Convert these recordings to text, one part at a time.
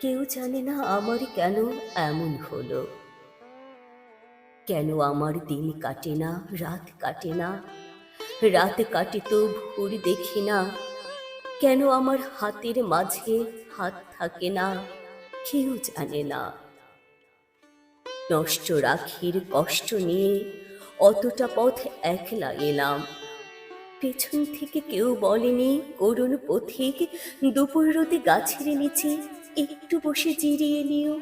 কেউ জানে না আমার কেন এমন হলো। কেন আমার দিন কাটে না, রাত কাটে না? রাত কাটে তো ভোর দেখি না। কেন আমার হাতের মাঝে হাত থাকে না? কেউ জানে না। নষ্ট রাখির কষ্ট নিয়ে অতটা পথ একলা এলাম। পেছন থেকে কেউ বলেনি, করুণ পথিক দুপুর রোদে গাছের নিচে একটু বসে জিরিয়ে নিও।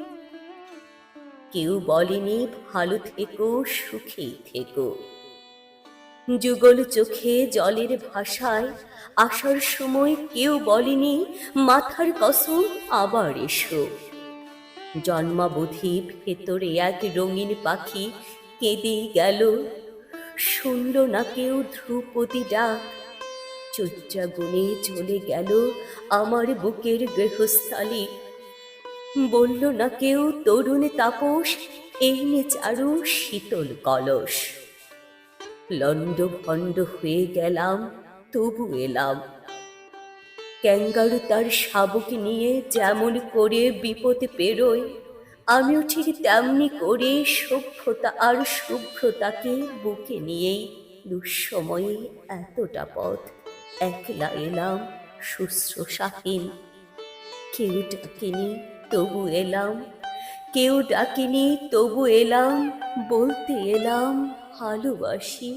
কেউ বলেনি ভালো থেকো সুখে থেকো। যুগল চোখে জলের ভাষায় আসার সময় কেউ বলেনি মাথার কসম আবার এসো। জন্মাবধি ভেতরে এক রঙিন পাখি কেঁদে গেল। শুনল না কেউ ধ্রুপদী ডাক চর্চা গুনে চলে গেল আমার বুকের গৃহস্থালী। বলল, না কেউ তরুণ তাপস, এই নে চারু শীতল কলস। লন্ড ভণ্ড হয়ে গেলাম, তবু এলাম। ক্যাঙ্গারু তার শাবক নিয়ে যেমন করে বিপদে পেরোয়, আমিও ঠিক তেমনি করে সভ্যতা আর শুভ্রতাকে বুকে নিয়েই দুঃসময়ে এতটা পথ। একলা এলাম শুশ্রূষাহীন কেউ ডাকিনি তবু এলাম কেউ ডাকিনি তবু এলাম বলতে এলাম ভালোবাসি